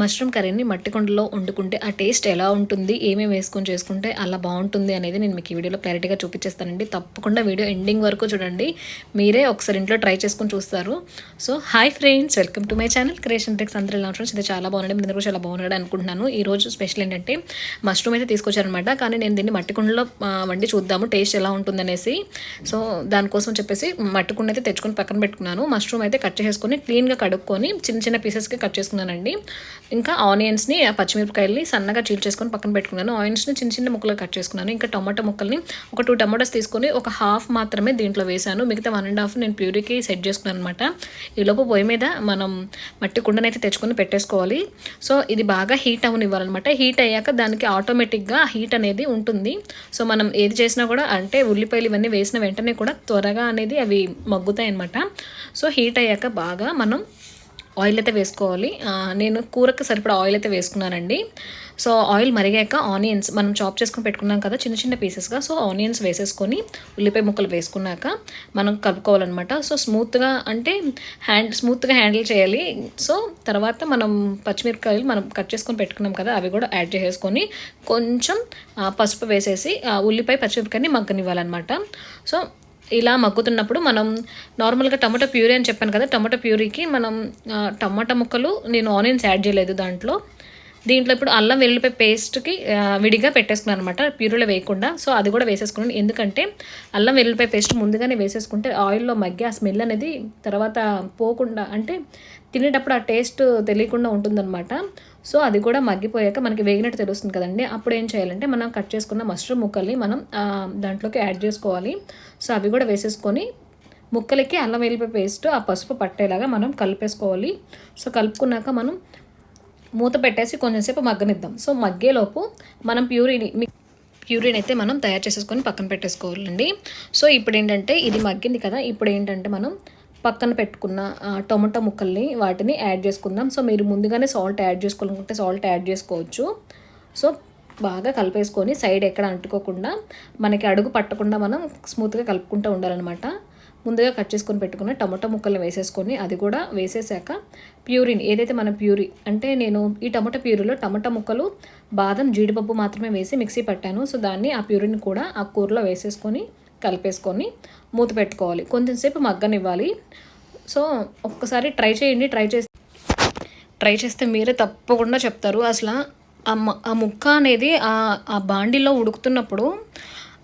Mushroom కర్రీని మట్టి కుండలో వండుకుంటే ఆ టేస్ట్ ఎలా ఉంటుంది ఏమేమి వేసుకొని చేసుకుంటే అలా బాగుంటుంది అనేది నేను మీకు ఈ వీడియోలో క్లారిటీగా చూపించేస్తానండి. తప్పకుండా వీడియో ఎండింగ్ వరకు చూడండి. మీరే ఒకసారి ఇంట్లో ట్రై చేసుకొని చూస్తారు. So hi friends welcome to my channel creation tricks. అందరూ ఎలా ఫ్రెండ్స్? ఇది చాలా బాగుంది మీ కూడా చాలా బాగున్నాడు అనుకుంటున్నాను. ఈ రోజు స్పెషల్ ఏంటంటే మష్రూమ్ అయితే తీసుకొచ్చారనమాట. కానీ నేను దీన్ని మట్టి కుండలో వండి చూద్దాము టేస్ట్ ఎలా ఉంటుందనేసి సో దానికోసం చెప్పేసి మట్టి కుండ అయితే తెచ్చుకొని పక్కన పెట్టుకున్నాను. మష్రూమ్ అయితే కట్ చేసుకొని క్లీన్గా కడుక్కొని చిన్న చిన్న పీసెస్కి కట్ చేసుకున్నానండి. ఇంకా ఆనియన్స్ని ఆ పచ్చిమిరపకాయల్ని సన్నగా చీల్ చేసుకొని పక్కన పెట్టుకున్నాను. ఆనియన్స్ని చిన్న చిన్న ముక్కలు కట్ చేసుకున్నాను. ఇంకా టమాటో ముక్కల్ని ఒక టూ టమాటోస్ తీసుకొని ఒక హాఫ్ మాత్రమే దీంట్లో వేసాను మిగతా వన్ అండ్ హాఫ్ నేను ప్యూరీకి సెట్ చేసుకున్నాను అనమాట ఈలోపు పొయ్యి మీద మనం మట్టి కుండనైతే తెచ్చుకొని పెట్టేసుకోవాలి. సో ఇది బాగా హీట్ అవనివ్వాలన్నమాట. హీట్ అయ్యాక దానికి ఆటోమేటిక్గా హీట్ అనేది ఉంటుంది. సో మనం ఏది చేసినా కూడా అంటే ఉల్లిపాయలు ఇవన్నీ వేసిన వెంటనే కూడా త్వరగా అనేది అవి మగ్గుతాయి అనమాట సో హీట్ అయ్యాక బాగా మనం ఆయిల్ అయితే వేసుకోవాలి. నేను కూరకు సరిపడా ఆయిల్ అయితే వేసుకున్నానండి. సో ఆయిల్ మరిగాక ఆనియన్స్ మనం చాప్ చేసుకుని పెట్టుకున్నాం కదా చిన్న చిన్న పీసెస్గా సో ఆనియన్స్ వేసేసుకొని ఉల్లిపాయ ముక్కలు వేసుకున్నాక మనం కలుపుకోవాలన్నమాట. సో స్మూత్గా అంటే హ్యాండ్ స్మూత్గా హ్యాండిల్ చేయాలి. సో తర్వాత మనం పచ్చిమిరపకాయలు మనం కట్ చేసుకొని పెట్టుకున్నాం కదా అవి కూడా యాడ్ చేసేసుకొని కొంచెం పసుపు వేసేసి ఉల్లిపాయ పచ్చిమిరపకాయని మగ్గనివ్వాలన్నమాట. సో ఇలా మగ్గుతున్నప్పుడు మనం నార్మల్గా టమాటో ప్యూరీ అని చెప్పాను కదా టమాటో ప్యూరీకి మనం టమాటా ముక్కలు నేను ఆనియన్స్ యాడ్ చేయలేదు దాంట్లో. దీంట్లో ఇప్పుడు అల్లం వెల్లుల్లిపాయ పేస్ట్కి విడిగా పెట్టేసుకున్నాను అనమాట ప్యూరీలో వేయకుండా. సో అది కూడా వేసేసుకున్నాను. ఎందుకంటే అల్లం వెల్లుల్లిపాయ పేస్ట్ ముందుగానే వేసేసుకుంటే ఆయిల్లో మగ్గి ఆ స్మెల్ అనేది తర్వాత పోకుండా అంటే తినేటప్పుడు ఆ టేస్ట్ తెలియకుండా ఉంటుందన్నమాట. సో అది కూడా మగ్గిపోయాక మనకి వేగినట్టు తెలుస్తుంది కదండి. అప్పుడు ఏం చేయాలంటే మనం కట్ చేసుకున్న మష్రూమ్ ముక్కల్ని మనం దాంట్లోకి యాడ్ చేసుకోవాలి. సో అవి కూడా వేసేసుకొని ముక్కలకి అల్లం వెల్లిపాయ పేస్ట్ ఆ పసుపు పట్టేలాగా మనం కలిపేసుకోవాలి. సో కలుపుకున్నాక మనం మూత పెట్టేసి కొంచెంసేపు మగ్గనిద్దాం. సో మగ్గేలోపు మనం ప్యూరీని మి- అయితే మనం తయారు చేసేసుకొని పక్కన పెట్టేసుకోవాలండి. సో ఇప్పుడు ఏంటంటే ఇది మగ్గింది కదా ఇప్పుడు ఏంటంటే మనం పక్కన పెట్టుకున్న టొమాటో ముక్కల్ని వాటిని యాడ్ చేసుకుందాం. సో మీరు ముందుగానే సాల్ట్ యాడ్ చేసుకోవాలనుకుంటే సాల్ట్ యాడ్ చేసుకోవచ్చు. సో బాగా కలిపేసుకొని సైడ్ ఎక్కడ అంటుకోకుండా మనకి అడుగు పట్టకుండా మనం స్మూత్గా కలుపుకుంటూ ఉండాలన్నమాట. ముందుగా కట్ చేసుకొని పెట్టుకున్న టమాటో ముక్కల్ని వేసేసుకొని అది కూడా వేసేసాక ప్యూరిన్ ఏదైతే మన ప్యూరీ అంటే నేను ఈ టమాటో ప్యూరీలో టమాటా ముక్కలు బాదం జీడిపప్పు మాత్రమే వేసి మిక్సీ పట్టాను. సో దాన్ని ఆ ప్యూరిని కూడా ఆ కూరలో వేసేసుకొని కలిపేసుకొని మూత పెట్టుకోవాలి. కొంచెంసేపు మగ్గనివ్వాలి. సో ఒక్కసారి ట్రై చేయండి. ట్రై చేసి ట్రై చేస్తే మీరే తప్పకుండా చెప్తారు. అసలు ఆ ఆ ముక్క అనేది ఆ ఆ బాండీలో ఉడుకుతున్నప్పుడు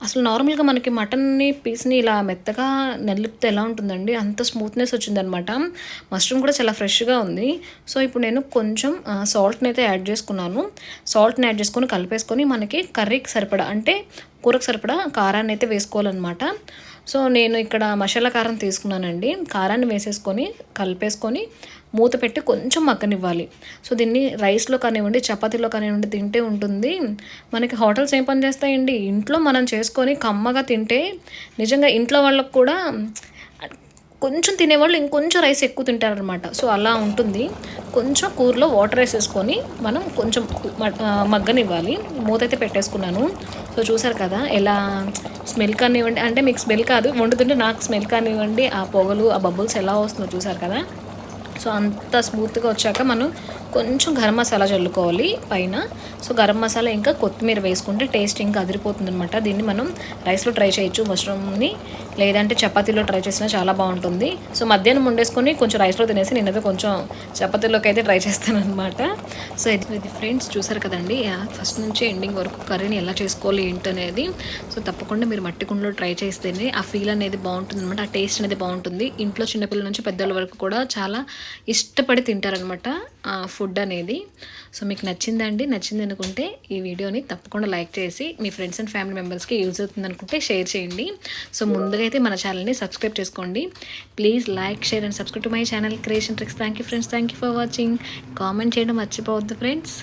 అసలు నార్మల్గా మనకి మటన్ని పీస్ని ఇలా మెత్తగా నలిపితే ఎలా ఉంటుందండి? అంత స్మూత్నెస్ వచ్చిందనమాట. మష్రూమ్ కూడా చాలా ఫ్రెష్గా ఉంది. సో ఇప్పుడు నేను కొంచెం సాల్ట్ని అయితే యాడ్ చేసుకున్నాను. సాల్ట్ని యాడ్ చేసుకొని కలిపేసుకొని మనకి కర్రీకి సరిపడా అంటే కూరకు సరిపడా కారాన్ని అయితే వేసుకోవాలన్నమాట. సో నేను ఇక్కడ మసాలా కారం తీసుకున్నానండి. కారాన్ని వేసేసుకొని కలిపేసుకొని మూత పెట్టి కొంచెం మగ్గనివ్వాలి. సో దీన్ని రైస్లో కానివ్వండి చపాతీలో కానివ్వండి తింటే ఉంటుంది. మనకి హోటల్స్ ఏం పని చేస్తాయండి? ఇంట్లో మనం చేసుకొని కమ్మగా తింటే నిజంగా ఇంట్లో వాళ్ళకు కూడా కొంచెం తినేవాళ్ళు ఇంకొంచెం రైస్ ఎక్కువ తింటారనమాట సో అలా ఉంటుంది. కొంచెం కూరలో వాటర్ వేసేసుకొని మనం కొంచెం మగ్గనివ్వాలి. మూత అయితే పెట్టేసుకున్నాను. సో చూసారు కదా ఎలా స్మెల్ కానివ్వండి అంటే మీకు స్మెల్ కాదు వండుతుంటే నాకు స్మెల్ కానివ్వండి ఆ పొగలు ఆ బబుల్స్ ఎలా వస్తుందో చూసారు కదా. సో అంత స్మూత్గా వచ్చాక మనం కొంచెం గరం మసాలా చల్లుకోవాలి పైన. సో గరం మసాలా ఇంకా కొత్తిమీర వేసుకుంటే టేస్ట్ ఇంకా అదిరిపోతుంది అనమాట దీన్ని మనం రైస్లో ట్రై చేయొచ్చు మష్రూమ్ని లేదంటే చపాతీలో ట్రై చేసినా చాలా బాగుంటుంది. సో మధ్యాహ్నం వండేసుకొని కొంచెం రైస్లో తినేసి నేనైతే కొంచెం చపాతీలోకి అయితే ట్రై చేస్తాను అనమాట సో ఇది ఇది ఫ్రెండ్స్ చూసారు కదండి? ఫస్ట్ నుంచి ఎండింగ్ వరకు కర్రీని ఎలా చేసుకోవాలి ఏంటనేది. సో తప్పకుండా మీరు మట్టి కుండలో ట్రై చేస్తేనే ఆ ఫీల్ అనేది బాగుంటుంది అనమాట ఆ టేస్ట్ అనేది బాగుంటుంది. ఇంట్లో చిన్నపిల్లల నుంచి పెద్దల వరకు కూడా చాలా ఇష్టపడి తింటారనమాట ఫుడ్ అనేది. సో మీకు నచ్చిందండి నచ్చింది అనుకుంటే ఈ వీడియోని తప్పకుండా లైక్ చేసి మీ ఫ్రెండ్స్ అండ్ ఫ్యామిలీ మెంబర్స్కి యూజ్ అవుతుంది అనుకుంటే షేర్ చేయండి. సో ముందుగా అయితే మన ఛానల్ని సబ్స్క్రైబ్ చేసుకోండి. Please like share and subscribe to my channel creation tricks. Thank you friends thank you for watching. Comment చేయడం మర్చిపోవద్దు ఫ్రెండ్స్.